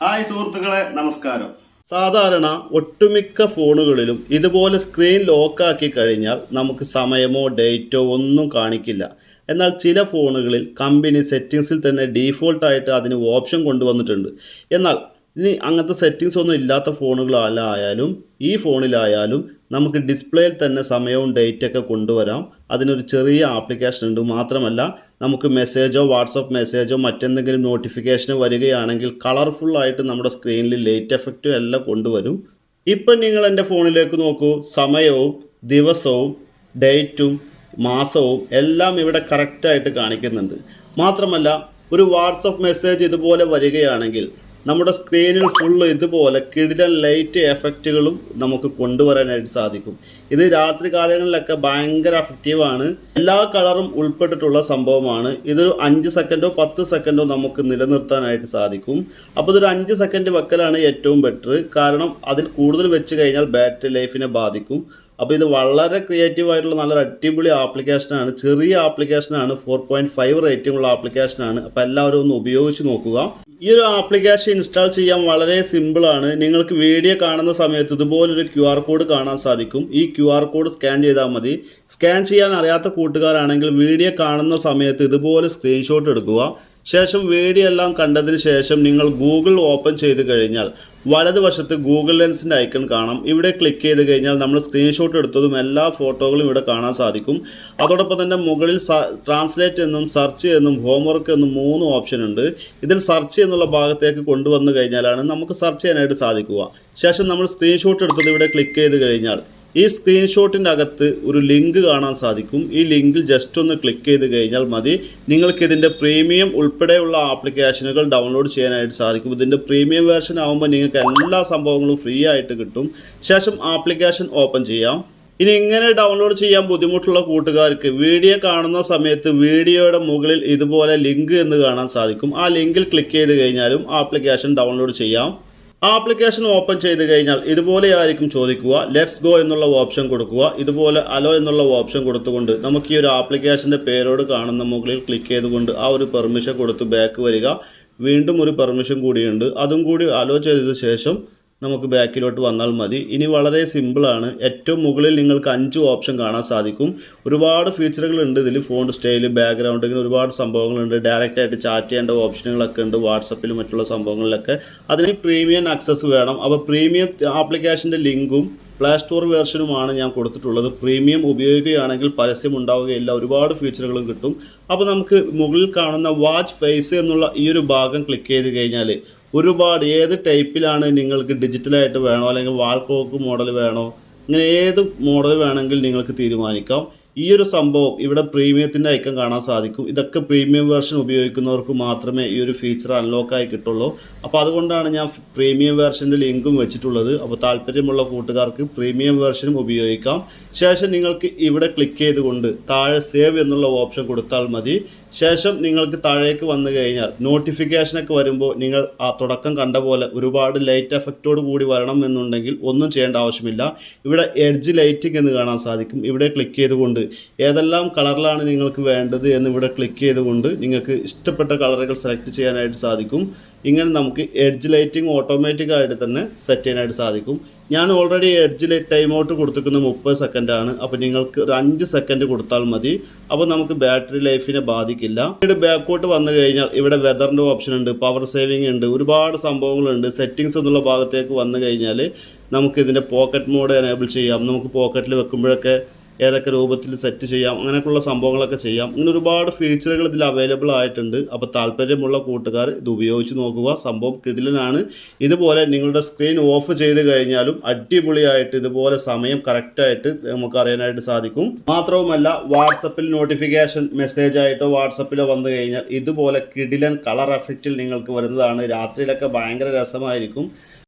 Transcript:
Hi സുഹൃത്തുക്കളെ നമസ്കാരം. സാധാരണ ഒട്ടുമിക്ക ഫോണുകളിലും ഇതുപോലെ സ്ക്രീൻ ലോക്കാക്കി കഴിഞ്ഞാൽ നമുക്ക് സമയമോ ഡേറ്റോ ഒന്നും കാണിക്കില്ല. എന്നാൽ ചില ഫോണുകളിൽ കമ്പനി സെറ്റിങ്സിൽ തന്നെ ഡീഫോൾട്ടായിട്ട് അതിന് ഓപ്ഷൻ കൊണ്ടുവന്നിട്ടുണ്ട്. എന്നാൽ ഇനി അങ്ങനത്തെ സെറ്റിങ്സ് ഒന്നും ഇല്ലാത്ത ഫോണുകളായാലും ഈ ഫോണിലായാലും നമുക്ക് ഡിസ്പ്ലേയിൽ തന്നെ സമയവും ഡേറ്റൊക്കെ കൊണ്ടുവരാം. അതിനൊരു ചെറിയ ആപ്ലിക്കേഷൻ ഉണ്ട്. മാത്രമല്ല നമുക്ക് മെസ്സേജോ വാട്സപ്പ് മെസ്സേജോ മറ്റെന്തെങ്കിലും നോട്ടിഫിക്കേഷനോ വരികയാണെങ്കിൽ കളർഫുള്ളായിട്ട് നമ്മുടെ സ്ക്രീനിൽ ലൈറ്റ് എഫക്റ്റും എല്ലാം കൊണ്ടുവരും. ഇപ്പം നിങ്ങൾ എന്റെ ഫോണിലേക്ക് നോക്കൂ. സമയവും ദിവസവും ഡേറ്റും മാസവും എല്ലാം ഇവിടെ കറക്റ്റായിട്ട് കാണിക്കുന്നുണ്ട്. മാത്രമല്ല ഒരു വാട്സപ്പ് മെസ്സേജ് ഇതുപോലെ വരികയാണെങ്കിൽ നമ്മുടെ സ്ക്രീനിൽ ഫുള്ള് ഇതുപോലെ കിടിലൻ ലൈറ്റ് എഫക്റ്റുകളും നമുക്ക് കൊണ്ടുവരാനായിട്ട് സാധിക്കും. ഇത് രാത്രി കാലങ്ങളിലൊക്കെ ഭയങ്കര എഫക്റ്റീവാണ് എല്ലാ കളറും ഉൾപ്പെട്ടിട്ടുള്ള സംഭവമാണ്. ഇതൊരു അഞ്ച് സെക്കൻഡോ പത്ത് സെക്കൻഡോ നമുക്ക് നിലനിർത്താനായിട്ട് സാധിക്കും. അപ്പോൾ ഇതൊരു അഞ്ച് സെക്കൻഡ് വെക്കലാണ് ഏറ്റവും ബെറ്റർ കാരണം അതിൽ കൂടുതൽ വെച്ച് കഴിഞ്ഞാൽ ബാറ്ററി ലൈഫിനെ ബാധിക്കും. അപ്പോൾ ഇത് വളരെ ക്രിയേറ്റീവ് ആയിട്ടുള്ള നല്ലൊരു അടിപൊളി ആപ്ലിക്കേഷനാണ് ചെറിയ ആപ്ലിക്കേഷനാണ് ഫോർ പോയിന്റ് ഫൈവ് റേറ്റിംഗ് ഉള്ള ആപ്ലിക്കേഷനാണ് അപ്പോൾ എല്ലാവരും ഒന്ന് ഉപയോഗിച്ച് നോക്കുക. ഈ ഒരു ആപ്ലിക്കേഷൻ ഇൻസ്റ്റാൾ ചെയ്യാൻ വളരെ സിമ്പിളാണ് നിങ്ങൾക്ക് വീഡിയോ കാണുന്ന സമയത്ത് ഇതുപോലൊരു ക്യു ആർ കോഡ് കാണാൻ സാധിക്കും. ഈ ക്യു ആർ കോഡ് സ്കാൻ ചെയ്താൽ മതി. സ്കാൻ ചെയ്യാൻ അറിയാത്ത കൂട്ടുകാരാണെങ്കിൽ വീഡിയോ കാണുന്ന സമയത്ത് ഇതുപോലെ സ്ക്രീൻഷോട്ട് എടുക്കുക. ശേഷം വീഡിയോ എല്ലാം കണ്ടതിന് ശേഷം നിങ്ങൾ ഗൂഗിൾ ഓപ്പൺ ചെയ്ത് കഴിഞ്ഞാൽ വലതുവശത്ത് ഗൂഗിൾ ലെൻസിന്റെ ഐക്കൺ കാണാം. ഇവിടെ ക്ലിക്ക് ചെയ്ത് കഴിഞ്ഞാൽ നമ്മൾ സ്ക്രീൻഷോട്ട് എടുത്തതും എല്ലാ ഫോട്ടോകളും ഇവിടെ കാണാൻ സാധിക്കും. അതോടൊപ്പം തന്നെ മുകളിൽ ട്രാൻസ്ലേറ്റ് എന്നും സെർച്ച് എന്നും ഹോംവർക്ക് എന്നും മൂന്ന് ഓപ്ഷൻ ഉണ്ട്. ഇതിൽ സെർച്ച് എന്നുള്ള ഭാഗത്തേക്ക് കൊണ്ടുവന്നു കഴിഞ്ഞാലാണ് നമുക്ക് സെർച്ച് ചെയ്യാനായിട്ട് സാധിക്കുക. ശേഷം നമ്മൾ സ്ക്രീൻഷോട്ട് എടുത്തത് ഇവിടെ ക്ലിക്ക് ചെയ്ത് കഴിഞ്ഞാൽ ഈ സ്ക്രീൻഷോട്ടിന്റെ അകത്ത് ഒരു ലിങ്ക് കാണാൻ സാധിക്കും. ഈ ലിങ്കിൽ ജസ്റ്റ് ഒന്ന് ക്ലിക്ക് ചെയ്ത് കഴിഞ്ഞാൽ മതി. നിങ്ങൾക്ക് ഇതിന്റെ പ്രീമിയം ഉൾപ്പെടെയുള്ള ആപ്ലിക്കേഷനുകൾ ഡൗൺലോഡ് ചെയ്യാനായിട്ട് സാധിക്കും. ഇതിന്റെ പ്രീമിയം വേർഷൻ ആകുമ്പോൾ നിങ്ങൾക്ക് എല്ലാ സംഭവങ്ങളും ഫ്രീ ആയിട്ട് കിട്ടും. ശേഷം ആപ്ലിക്കേഷൻ ഓപ്പൺ ചെയ്യാം. ഇനി ഇങ്ങനെ ഡൗൺലോഡ് ചെയ്യാൻ ബുദ്ധിമുട്ടുള്ള കൂട്ടുകാർക്ക് വീഡിയോ കാണുന്ന സമയത്ത് വീഡിയോയുടെ മുകളിൽ ഇതുപോലെ ലിങ്ക് എന്ന് കാണാൻ സാധിക്കും. ആ ലിങ്കിൽ ക്ലിക്ക് ചെയ്ത് കഴിഞ്ഞാലും ആപ്ലിക്കേഷൻ ഡൗൺലോഡ് ചെയ്യാം. ആപ്ലിക്കേഷൻ ഓപ്പൺ ചെയ്ത് കഴിഞ്ഞാൽ ഇതുപോലെ ആയിരിക്കും ചോദിക്കുക. ലെറ്റ്സ് ഗോ എന്നുള്ള ഓപ്ഷൻ കൊടുക്കുക. ഇതുപോലെ അലോ എന്നുള്ള ഓപ്ഷൻ കൊടുത്തുകൊണ്ട് നമുക്ക് ഈ ഒരു ആപ്ലിക്കേഷന്റെ പേരോട് കാണുന്ന മുകളിൽ ക്ലിക്ക് ചെയ്തുകൊണ്ട് ആ ഒരു പെർമിഷൻ കൊടുത്ത് ബാക്ക് വരിക. വീണ്ടും ഒരു പെർമിഷൻ കൂടിയുണ്ട്. അതും കൂടി അലോ ചെയ്തതിനു ശേഷം നമുക്ക് ബാക്കിലോട്ട് വന്നാൽ മതി. ഇനി വളരെ സിമ്പിളാണ് ഏറ്റവും മുകളിൽ നിങ്ങൾക്ക് അഞ്ച് ഓപ്ഷൻ കാണാൻ സാധിക്കും. ഒരുപാട് ഫീച്ചറുകൾ ഉണ്ട് ഇതിൽ ഫോൺ സ്റ്റൈൽ ബാക്ക്ഗ്രൗണ്ട് ഇങ്ങനെ ഒരുപാട് സംഭവങ്ങളുണ്ട്. ഡയറക്റ്റ് ആയിട്ട് ചാറ്റ് ചെയ്യേണ്ട ഓപ്ഷനുകളൊക്കെ ഉണ്ട്. വാട്സപ്പിലും മറ്റുള്ള സംഭവങ്ങളിലൊക്കെ. അതിന് പ്രീമിയം ആക്സസ് വേണം. അപ്പോൾ പ്രീമിയം ആപ്ലിക്കേഷന്റെ ലിങ്കും പ്ലേ സ്റ്റോർ വേർഷനുമാണ് ഞാൻ കൊടുത്തിട്ടുള്ളത്. പ്രീമിയം ഉപയോഗിക്കുകയാണെങ്കിൽ പരസ്യം ഉണ്ടാവുകയില്ല. ഒരുപാട് ഫീച്ചറുകളും കിട്ടും. അപ്പോൾ നമുക്ക് മുകളിൽ കാണുന്ന വാച്ച് ഫേസ് എന്നുള്ള ഈ ഒരു ഭാഗം ക്ലിക്ക് ചെയ്ത് കഴിഞ്ഞാൽ ഒരുപാട് ഏത് ടൈപ്പിലാണ് നിങ്ങൾക്ക് ഡിജിറ്റലായിട്ട് വേണോ അല്ലെങ്കിൽ വാൾ ക്ലോക്ക് മോഡൽ വേണോ ഇങ്ങനെ ഏത് മോഡൽ വേണമെങ്കിൽ നിങ്ങൾക്ക് തീരുമാനിക്കാം. ഈ ഒരു സംഭവം ഇവിടെ പ്രീമിയത്തിന്റെ ഐക്കം കാണാൻ സാധിക്കും. ഇതൊക്കെ പ്രീമിയം വേർഷൻ ഉപയോഗിക്കുന്നവർക്ക് മാത്രമേ ഈ ഒരു ഫീച്ചർ അൺലോക്ക് ആയി കിട്ടുള്ളൂ. അപ്പോൾ അതുകൊണ്ടാണ് ഞാൻ പ്രീമിയം വേർഷന്റെ ലിങ്കും വെച്ചിട്ടുള്ളത്. അപ്പോൾ താല്പര്യമുള്ള കൂട്ടുകാർക്ക് പ്രീമിയം വേർഷനും ഉപയോഗിക്കാം. ശേഷം നിങ്ങൾക്ക് ഇവിടെ ക്ലിക്ക് ചെയ്തുകൊണ്ട് താഴെ സേവ് എന്നുള്ള ഓപ്ഷൻ കൊടുത്താൽ മതി. ശേഷം നിങ്ങൾക്ക് താഴേക്ക് വന്നു കഴിഞ്ഞാൽ നോട്ടിഫിക്കേഷനൊക്കെ വരുമ്പോൾ നിങ്ങൾ ആ തുടക്കം കണ്ട പോലെ ഒരുപാട് ലൈറ്റ് എഫക്റ്റോട് കൂടി വരണം എന്നുണ്ടെങ്കിൽ ഒന്നും ചെയ്യേണ്ട ആവശ്യമില്ല. ഇവിടെ എഡ്ജ് ലൈറ്റിംഗ് എന്ന് കാണാൻ സാധിക്കും. ഇവിടെ ക്ലിക്ക് ചെയ്തുകൊണ്ട് ഏതെല്ലാം കളറിലാണ് നിങ്ങൾക്ക് വേണ്ടത് എന്ന് ഇവിടെ ക്ലിക്ക് ചെയ്തുകൊണ്ട് നിങ്ങൾക്ക് ഇഷ്ടപ്പെട്ട കളറുകൾ സെലക്ട് ചെയ്യാനായിട്ട് സാധിക്കും. ഇങ്ങനെ നമുക്ക് എഡ്ജ് ലൈറ്റിംഗ് ഓട്ടോമാറ്റിക് ആയിട്ട് തന്നെ സെറ്റ് ചെയ്യാനായിട്ട് സാധിക്കും. ഞാൻ already edge light time out കൊടുത്തിരിക്കുന്നത് മുപ്പത് സെക്കൻഡാണ് അപ്പോൾ നിങ്ങൾക്ക് ഒരു അഞ്ച് സെക്കൻഡ് കൊടുത്താൽ മതി. അപ്പോൾ നമുക്ക് ബാറ്ററി ലൈഫിനെ ബാധിക്കില്ല. ഇവിടെ ബാക്കോട്ട് വന്നു കഴിഞ്ഞാൽ ഇവിടെ വെതറിന്റെ ഓപ്ഷൻ ഉണ്ട് പവർ സേവിംഗ് ഉണ്ട് ഒരുപാട് സംഭവങ്ങളുണ്ട്. സെറ്റിങ്സ് എന്നുള്ള ഭാഗത്തേക്ക് വന്നു കഴിഞ്ഞാൽ നമുക്ക് ഇതിന്റെ പോക്കറ്റ് മോഡ് എനേബിൾ ചെയ്യാം. നമുക്ക് പോക്കറ്റിൽ വെക്കുമ്പോഴൊക്കെ ഏതൊക്കെ രൂപത്തിൽ സെറ്റ് ചെയ്യാം അങ്ങനെയൊക്കെയുള്ള സംഭവങ്ങളൊക്കെ ചെയ്യാം. ഇങ്ങനെ ഒരുപാട് ഫീച്ചറുകൾ ഇതിൽ അവൈലബിൾ ആയിട്ടുണ്ട്. അപ്പോൾ താല്പര്യമുള്ള കൂട്ടുകാർ ഇത് ഉപയോഗിച്ച് നോക്കുക. സംഭവം കിടിലനാണ്. ഇതുപോലെ നിങ്ങളുടെ സ്ക്രീൻ ഓഫ് ചെയ്ത് കഴിഞ്ഞാലും അടിപൊളിയായിട്ട് ഇതുപോലെ സമയം കറക്റ്റായിട്ട് നമുക്ക് അറിയാനായിട്ട് സാധിക്കും. മാത്രവുമല്ല വാട്സപ്പിൽ നോട്ടിഫിക്കേഷൻ മെസ്സേജ് ആയിട്ടോ വാട്സപ്പിലോ വന്നു കഴിഞ്ഞാൽ ഇതുപോലെ കിടിലൻ കളർ എഫക്റ്റിൽ നിങ്ങൾക്ക് വരുന്നതാണ്. രാത്രിയിലൊക്കെ ഭയങ്കര രസമായിരിക്കും.